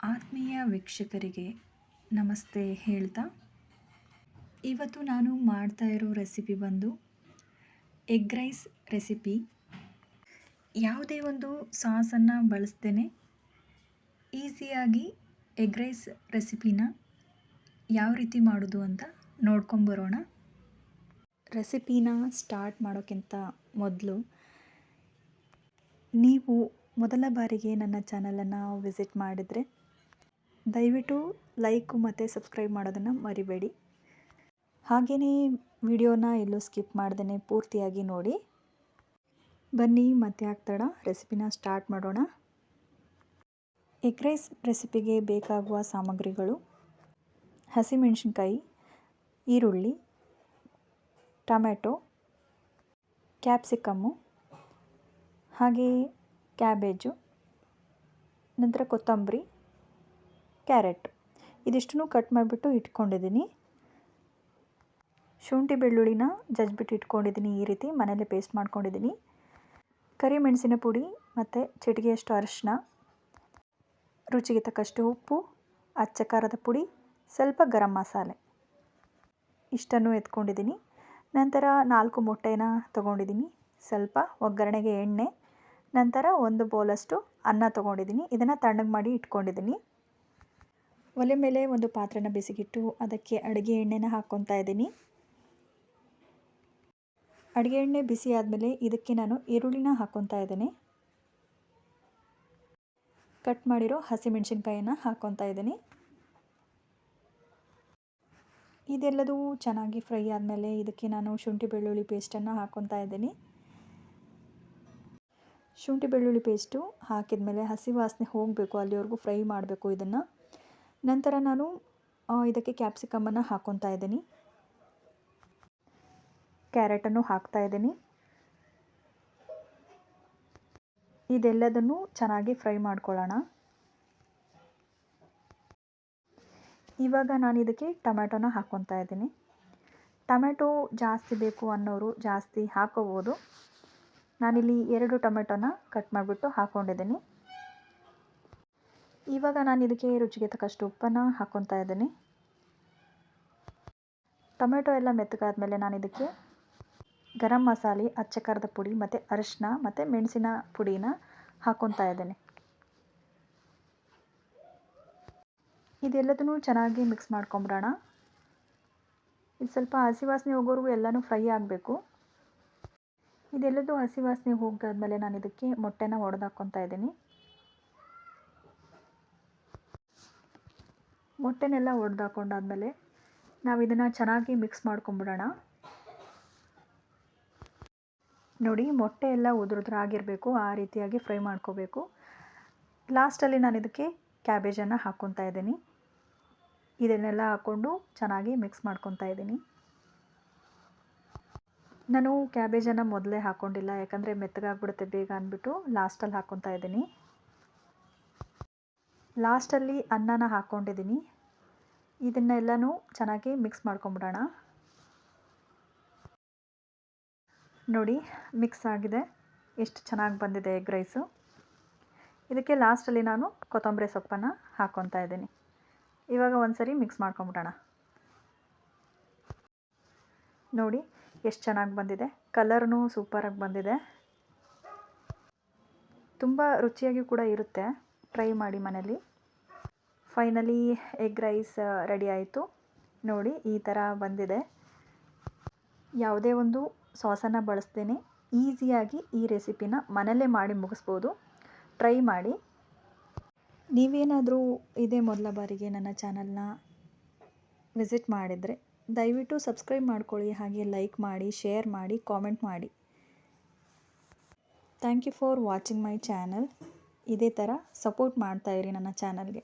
ಆತ್ಮೀಯ ವೀಕ್ಷಕರಿಗೆ ನಮಸ್ತೆ ಹೇಳ್ತಾ. ಇವತ್ತು ನಾನು ಮಾಡ್ತಾ ಇರೋ ರೆಸಿಪಿ ಬಂದು ಎಗ್ ರೈಸ್ ರೆಸಿಪಿ. ಯಾವುದೇ ಒಂದು ಸಾಸನ್ನು ಬಳಸ್ತೇನೆ ಈಸಿಯಾಗಿ ಎಗ್ ರೈಸ್ ರೆಸಿಪಿನ ಯಾವ ರೀತಿ ಮಾಡೋದು ಅಂತ ನೋಡ್ಕೊಂಬರೋಣ ರೆಸಿಪಿನ ಸ್ಟಾರ್ಟ್ ಮಾಡೋಕ್ಕಿಂತ ಮೊದಲು ನೀವು ಮೊದಲ ಬಾರಿಗೆ ನನ್ನ ಚಾನಲನ್ನು ವಿಸಿಟ್ ಮಾಡಿದರೆ ದಯವಿಟ್ಟು ಲೈಕು ಮತ್ತು ಸಬ್ಸ್ಕ್ರೈಬ್ ಮಾಡೋದನ್ನು ಮರಿಬೇಡಿ. ಹಾಗೆಯೇ ವಿಡಿಯೋನ ಎಲ್ಲೂ ಸ್ಕಿಪ್ ಮಾಡ್ದೇ ಪೂರ್ತಿಯಾಗಿ ನೋಡಿ. ಬನ್ನಿ, ಮತ್ತೆ ಆಗ್ತಾಡ ರೆಸಿಪಿನ ಸ್ಟಾರ್ಟ್ ಮಾಡೋಣ. ಎಗ್ ರೈಸ್ ರೆಸಿಪಿಗೆ ಬೇಕಾಗುವ ಸಾಮಗ್ರಿಗಳು. ಹಸಿಮೆಣಸಿನ್ಕಾಯಿ, ಈರುಳ್ಳಿ, ಟೊಮೆಟೊ, ಕ್ಯಾಪ್ಸಿಕಮ್ಮು ಹಾಗೆಯೇ ಕ್ಯಾಬೇಜು, ನಂತರ ಕೊತ್ತಂಬರಿ ಕ್ಯಾರೆಟ್. ಇದಿಷ್ಟನ್ನು ಕಟ್ ಮಾಡಿಬಿಟ್ಟು ಇಟ್ಕೊಂಡಿದ್ದೀನಿ. ಶುಂಠಿ ಬೆಳ್ಳುಳ್ಳಿನ ಜಜ್ಜಿಬಿಟ್ಟು ಇಟ್ಕೊಂಡಿದ್ದೀನಿ ಈ ರೀತಿ. ಮನೇಲಿ ಪೇಸ್ಟ್ ಮಾಡ್ಕೊಂಡಿದ್ದೀನಿ. ಕರಿಮೆಣಸಿನ ಪುಡಿ ಮತ್ತು ಚಿಟಿಗೆಯಷ್ಟು ಅರಿಶಿನ ರುಚಿಗೆ ತಕ್ಕಷ್ಟು ಉಪ್ಪು, ಅಚ್ಚ ಖಾರದ ಪುಡಿ, ಸ್ವಲ್ಪ ಗರಂ ಮಸಾಲೆ. ಇಷ್ಟನ್ನು ಎತ್ಕೊಂಡಿದ್ದೀನಿ. ನಂತರ ನಾಲ್ಕು ಮೊಟ್ಟೆನ ತೊಗೊಂಡಿದ್ದೀನಿ. ಸ್ವಲ್ಪ ಒಗ್ಗರಣೆಗೆ ಎಣ್ಣೆ. ನಂತರ ಒಂದು ಬೌಲಷ್ಟು ಅನ್ನ ತೊಗೊಂಡಿದ್ದೀನಿ. ಇದನ್ನು ತಣ್ಣಗೆ ಮಾಡಿ ಇಟ್ಕೊಂಡಿದ್ದೀನಿ. ಒಲೆ ಮೇಲೆ ಒಂದು ಪಾತ್ರೆನ ಬಿಸಿಗಿಟ್ಟು ಅದಕ್ಕೆ ಅಡುಗೆ ಎಣ್ಣೆನ ಹಾಕ್ಕೊತಾ ಇದ್ದೀನಿ. ಅಡುಗೆ ಎಣ್ಣೆ ಬಿಸಿ ಆದಮೇಲೆ ಇದಕ್ಕೆ ನಾನು ಈರುಳ್ಳಿನ ಹಾಕ್ಕೊತಾ ಇದ್ದೀನಿ. ಕಟ್ ಮಾಡಿರೋ ಹಸಿಮೆಣಸಿನ್ಕಾಯಿನ ಹಾಕ್ಕೊತಾ ಇದ್ದೀನಿ. ಇದೆಲ್ಲದೂ ಚೆನ್ನಾಗಿ ಫ್ರೈ ಆದಮೇಲೆ ಇದಕ್ಕೆ ನಾನು ಶುಂಠಿ ಬೆಳ್ಳುಳ್ಳಿ ಪೇಸ್ಟನ್ನು ಹಾಕ್ಕೊತಾ ಇದ್ದೀನಿ. ಶುಂಠಿ ಬೆಳ್ಳುಳ್ಳಿ ಪೇಸ್ಟು ಹಾಕಿದ ಮೇಲೆ ಹಸಿ ವಾಸನೆ ಹೋಗಬೇಕು, ಅಲ್ಲಿವರೆಗೂ ಫ್ರೈ ಮಾಡಬೇಕು ಇದನ್ನು. ನಂತರ ನಾನು ಇದಕ್ಕೆ ಕ್ಯಾಪ್ಸಿಕಮನ್ನು ಹಾಕ್ಕೊತಾ ಇದ್ದೀನಿ. ಕ್ಯಾರೆಟನ್ನು ಹಾಕ್ತಾ ಇದ್ದೀನಿ. ಇದೆಲ್ಲದನ್ನು ಚೆನ್ನಾಗಿ ಫ್ರೈ ಮಾಡ್ಕೊಳ್ಳೋಣ. ಇವಾಗ ನಾನು ಇದಕ್ಕೆ ಟೊಮ್ಯಾಟೊನ ಹಾಕ್ಕೊತಾ ಇದ್ದೀನಿ. ಟೊಮೆಟೊ ಜಾಸ್ತಿ ಬೇಕು ಅನ್ನೋರು ಜಾಸ್ತಿ ಹಾಕೋಬೋದು. ನಾನಿಲ್ಲಿ ಎರಡು ಟೊಮೆಟೊನ ಕಟ್ ಮಾಡಿಬಿಟ್ಟು ಹಾಕ್ಕೊಂಡಿದ್ದೀನಿ ಇವಾಗ ನಾನು ಇದಕ್ಕೆ ರುಚಿಗೆ ತಕ್ಕಷ್ಟು ಉಪ್ಪನ್ನು ಹಾಕ್ಕೊತಾ ಇದ್ದೀನಿ. ಟೊಮೆಟೊ ಎಲ್ಲ ಮೆತ್ತಗಾದ್ಮೇಲೆ ನಾನು ಇದಕ್ಕೆ ಗರಂ ಮಸಾಲೆ ಅಚ್ಚ ಖಾರದ ಪುಡಿ ಮತ್ತು ಅರಿಶಿನ ಮತ್ತು ಮೆಣಸಿನ ಪುಡಿನ ಹಾಕ್ಕೊತಾ ಇದ್ದೀನಿ. ಇದೆಲ್ಲದನ್ನು ಚೆನ್ನಾಗಿ ಮಿಕ್ಸ್ ಮಾಡ್ಕೊಂಬಿಡೋಣ. ಇದು ಸ್ವಲ್ಪ ಹಸಿ ವಾಸನೆ ಹೋಗೋವರೆಗೂ ಎಲ್ಲನೂ ಫ್ರೈ ಆಗಬೇಕು. ಇದೆಲ್ಲದೂ ಹಸಿ ವಾಸನೆ ಹೋಗಾದ್ಮೇಲೆ ನಾನು ಇದಕ್ಕೆ ಮೊಟ್ಟೆನ ಒಡೆದು ಹಾಕ್ಕೊತಾ ಇದ್ದೀನಿ. ಮೊಟ್ಟೆನೆಲ್ಲ ಒಡೆದು ಹಾಕೊಂಡಾದ್ಮೇಲೆ ನಾವು ಇದನ್ನು ಚೆನ್ನಾಗಿ ಮಿಕ್ಸ್ ಮಾಡ್ಕೊಂಬಿಡೋಣ. ನೋಡಿ, ಮೊಟ್ಟೆ ಎಲ್ಲ ಉದುರುದ್ರಾಗಿರಬೇಕು, ಆ ರೀತಿಯಾಗಿ ಫ್ರೈ ಮಾಡ್ಕೋಬೇಕು. ಲಾಸ್ಟಲ್ಲಿ ನಾನು ಇದಕ್ಕೆ ಕ್ಯಾಬೇಜನ್ನು ಹಾಕ್ಕೊತಾ ಇದ್ದೀನಿ. ಇದನ್ನೆಲ್ಲ ಹಾಕ್ಕೊಂಡು ಚೆನ್ನಾಗಿ ಮಿಕ್ಸ್ ಮಾಡ್ಕೊತಾ ಇದ್ದೀನಿ. ನಾನು ಕ್ಯಾಬೇಜನ್ನು ಮೊದಲೇ ಹಾಕ್ಕೊಂಡಿಲ್ಲ, ಯಾಕಂದರೆ ಮೆತ್ತಗಾಗ್ಬಿಡುತ್ತೆ ಬೇಗ ಅಂದ್ಬಿಟ್ಟು ಲಾಸ್ಟಲ್ಲಿ ಹಾಕ್ಕೊತಾ ಇದ್ದೀನಿ. ಲಾಸ್ಟಲ್ಲಿ ಅನ್ನನ ಹಾಕ್ಕೊಂಡಿದ್ದೀನಿ. ಇದನ್ನೆಲ್ಲನೂ ಚೆನ್ನಾಗಿ ಮಿಕ್ಸ್ ಮಾಡ್ಕೊಂಬಿಡೋಣ. ನೋಡಿ, ಮಿಕ್ಸ್ ಆಗಿದೆ. ಎಷ್ಟು ಚೆನ್ನಾಗಿ ಬಂದಿದೆ ಎಗ್ ರೈಸು. ಇದಕ್ಕೆ ಲಾಸ್ಟಲ್ಲಿ ನಾನು ಕೊತ್ತಂಬರಿ ಸೊಪ್ಪನ್ನು ಹಾಕ್ಕೊತಾ ಇದ್ದೀನಿ. ಇವಾಗ ಒಂದು ಸರಿ ಮಿಕ್ಸ್ ಮಾಡ್ಕೊಂಬಿಡೋಣ. ನೋಡಿ, ಎಷ್ಟು ಚೆನ್ನಾಗಿ ಬಂದಿದೆ. ಕಲರ್ನೂ ಸೂಪರಾಗಿ ಬಂದಿದೆ. ತುಂಬ ರುಚಿಯಾಗಿ ಕೂಡ ಇರುತ್ತೆ. ಟ್ರೈ ಮಾಡಿ ಮನೇಲಿ ಫೈನಲಿ ಎಗ್ ರೈಸ್ ರೆಡಿ ಆಯಿತು. ನೋಡಿ, ಈ ಥರ ಬಂದಿದೆ. ಯಾವುದೇ ಒಂದು ಸಾಸನ್ನು ಬಳಸ್ತೇನೆ ಈಸಿಯಾಗಿ ಈ ರೆಸಿಪಿನ ಮನೆಯಲ್ಲೇ ಮಾಡಿ ಮುಗಿಸ್ಬೋದು. ಟ್ರೈ ಮಾಡಿ. ನೀವೇನಾದರೂ ಇದೇ ಮೊದಲ ಬಾರಿಗೆ ನನ್ನ ಚಾನಲ್ನ ವಿಸಿಟ್ ಮಾಡಿದರೆ ದಯವಿಟ್ಟು ಸಬ್ಸ್ಕ್ರೈಬ್ ಮಾಡ್ಕೊಳ್ಳಿ, ಹಾಗೆ ಲೈಕ್ ಮಾಡಿ ಶೇರ್ ಮಾಡಿ ಕಾಮೆಂಟ್ ಮಾಡಿ. Thank you for watching my channel ಇದೇ ಥರ ಸಪೋರ್ಟ್ ಮಾಡ್ತಾಯಿರಿ ನನ್ನ ಚಾನಲ್ಗೆ.